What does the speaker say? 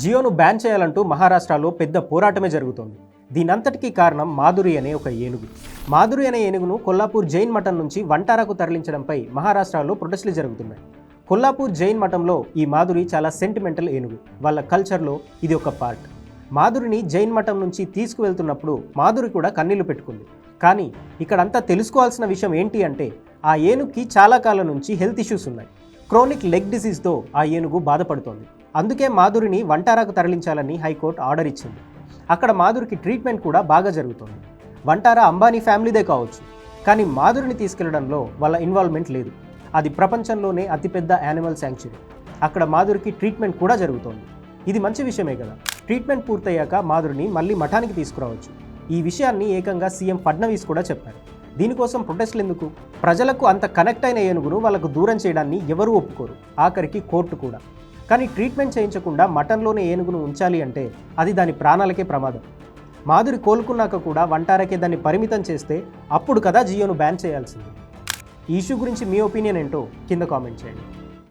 జియోను ban చేయాలంటూ మహారాష్ట్రలో పెద్ద పోరాటమే జరుగుతోంది. దీనంతటికీ కారణం మాధురి అనే ఒక ఏనుగు. మాధురి అనే ఏనుగును కొల్లాపూర్ జైన్ మఠం నుంచి వంటారాకు తరలించడంపై మహారాష్ట్రలో ప్రొటెస్టులు జరుగుతున్నాయి. కొల్లాపూర్ జైన్ మఠంలో ఈ మాధురి చాలా సెంటిమెంటల్ ఏనుగు. వాళ్ళ కల్చర్లో ఇది ఒక పార్ట్. మాధురిని జైన్ మఠం నుంచి తీసుకువెళ్తున్నప్పుడు మాధురి కూడా కన్నీళ్ళు పెట్టుకుంది. కానీ ఇక్కడంతా తెలుసుకోవాల్సిన విషయం ఏంటి అంటే ఆ ఏనుగుకి చాలా కాలం నుంచి హెల్త్ ఇష్యూస్ ఉన్నాయి. క్రోనిక్ లెగ్ డిసీజ్తో ఆ ఏనుగు బాధపడుతోంది. అందుకే మాధురిని వంటారాకు తరలించాలని హైకోర్టు ఆర్డర్ ఇచ్చింది. అక్కడ మాధురికి ట్రీట్మెంట్ కూడా బాగా జరుగుతోంది. వంటారా అంబానీ ఫ్యామిలీదే కావచ్చు కానీ మాధురిని తీసుకెళ్ళడంలో వాళ్ళ ఇన్వాల్వ్మెంట్ లేదు. అది ప్రపంచంలోనే అతిపెద్ద యానిమల్ శాంక్చురీ. అక్కడ మాధురికి ట్రీట్మెంట్ కూడా జరుగుతోంది. ఇది మంచి విషయమే కదా. ట్రీట్మెంట్ పూర్తయ్యాక మాధురిని మళ్ళీ మఠానికి తీసుకురావచ్చు. ఈ విషయాన్ని ఏకంగా సీఎం ఫడ్నవీస్ కూడా చెప్పారు. దీనికోసం ప్రొటెస్ట్లు ఎందుకు? ప్రజలకు అంత కనెక్ట్ అయిన ఏనుగును వాళ్ళకు దూరం చేయడాన్ని ఎవరూ ఒప్పుకోరు. ఆఖరికి కోర్టు కూడా. కానీ ట్రీట్మెంట్ చేయించకుండా మటన్లోనే ఏనుగును ఉంచాలి అంటే అది దాని ప్రాణాలకే ప్రమాదం. మాధురి కోలుకున్నాక కూడా వంటారకే దాన్ని పరిమితం చేస్తే అప్పుడు కదా జియోను బ్యాన్ చేయాల్సింది. ఈ ఇష్యూ గురించి మీ ఒపీనియన్ ఏంటో కింద కామెంట్ చేయండి.